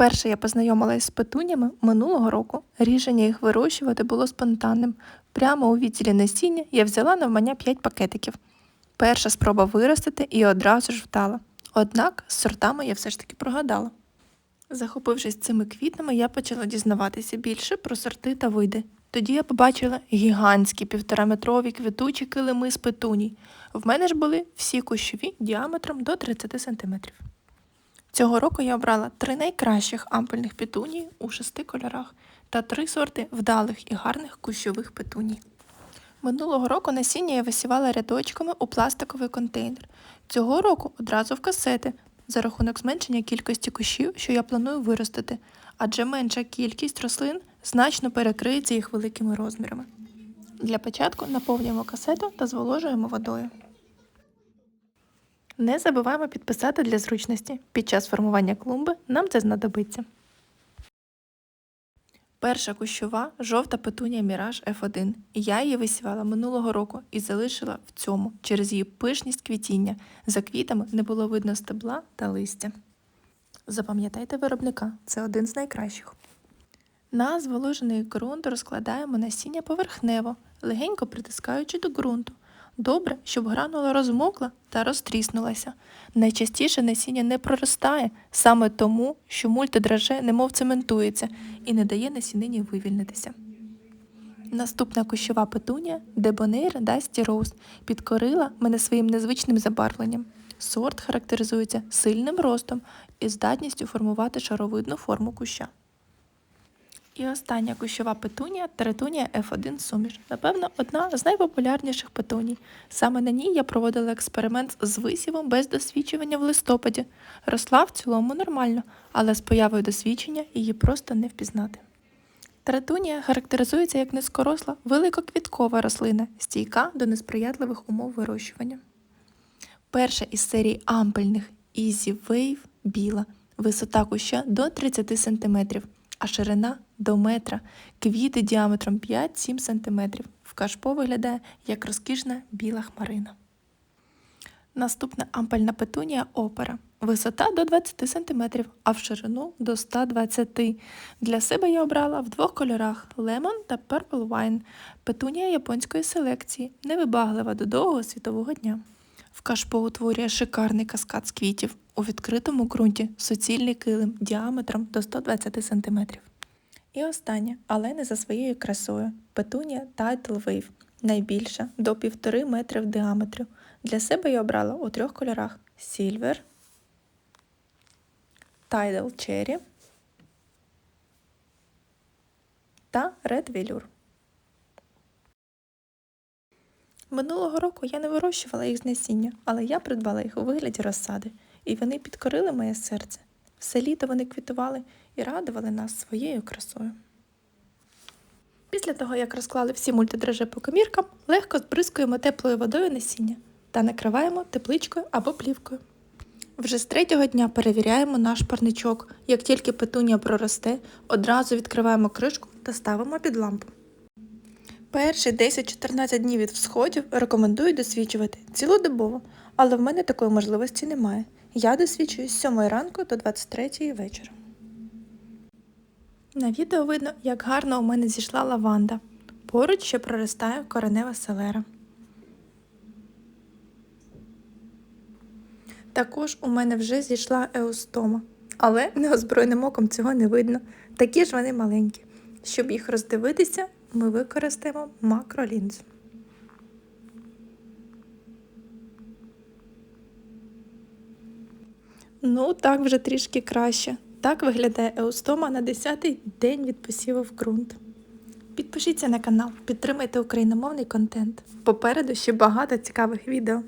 Вперше я познайомилась з петунями минулого року. Рішення їх вирощувати було спонтанним. Прямо у відділі насіння я взяла навмання 5 пакетиків. Перша спроба виростити і одразу ж вдала. Однак з сортами я все ж таки прогадала. Захопившись цими квітами, я почала дізнаватися більше про сорти та види. Тоді я побачила гігантські півтораметрові квітучі килими з петуній. В мене ж були всі кущові діаметром до 30 см. Цього року я обрала три найкращих ампельних петуній у шести кольорах та три сорти вдалих і гарних кущових петуній. Минулого року насіння я висівала рядочками у пластиковий контейнер. Цього року одразу в касети за рахунок зменшення кількості кущів, що я планую виростити, адже менша кількість рослин значно перекриється їх великими розмірами. Для початку наповнюємо касету та зволожуємо водою. Не забуваємо підписати для зручності. Під час формування клумби нам це знадобиться. Перша кущова жовта петунія Міраж F1. Я її висівала минулого року і залишила в цьому через її пишність квітіння. За квітами не було видно стебла та листя. Запам'ятайте виробника, це один з найкращих. На зволожений ґрунт розкладаємо насіння поверхнево, легенько притискаючи до ґрунту. Добре, щоб гранула розмокла та розтріснулася. Найчастіше насіння не проростає саме тому, що мультидраже немов цементується і не дає насінині вивільнитися. Наступна кущова петунія Дебонейр Dusty Rose підкорила мене своїм незвичним забарвленням. Сорт характеризується сильним ростом і здатністю формувати шаровидну форму куща. І остання кущова петунія Теретунія F1 суміш. Напевно, одна з найпопулярніших петуній. Саме на ній я проводила експеримент з висівом без досвідчування в листопаді. Росла в цілому нормально, але з появою досвідчення її просто не впізнати. Теретунія характеризується як низькоросла великоквіткова рослина, стійка до несприятливих умов вирощування. Перша із серії ампельних Easy Wave біла, висота куща до 30 см, а ширина до метра, квіти діаметром 5-7 см. В кашпо виглядає як розкішна біла хмарина. Наступна ампельна петунія опера. Висота до 20 см, а в ширину до 120 Для себе я обрала в двох кольорах Lemon та Purple Wine. Петунія японської селекції, невибаглива до довгого світового дня. В кашпо утворює шикарний каскад з квітів. У відкритому ґрунті суцільний килим діаметром до 120 см. І останнє, але не за своєю красою. Петунія Tidal Wave. Найбільша до 1,5 метри в діаметрі. Для себе я обрала у трьох кольорах: Silver, Tidal Cherry та Red Velour. Минулого року я не вирощувала їх з насіння, але я придбала їх у вигляді розсади, і вони підкорили моє серце. Все літо вони квітували і радували нас своєю красою. Після того, як розклали всі мультидраже по коміркам, легко збризкуємо теплою водою насіння та накриваємо тепличкою або плівкою. Вже з третього дня перевіряємо наш парничок. Як тільки петунія проросте, одразу відкриваємо кришку та ставимо під лампу. Перші 10-14 днів від всходів рекомендую досвідчувати цілодобово, але в мене такої можливості немає. Я досвідчую з 7 ранку до 23 вечора. На відео видно, як гарно у мене зійшла лаванда. Поруч ще проростає коренева селера. Також у мене вже зійшла еустома, але неозброєним оком цього не видно. Такі ж вони маленькі. Щоб їх роздивитися, ми використаємо макролінз. Ну, так вже трішки краще. Так виглядає еустома на 10-й день від посіву в ґрунт. Підпишіться на канал, підтримайте україномовний контент. Попереду ще багато цікавих відео.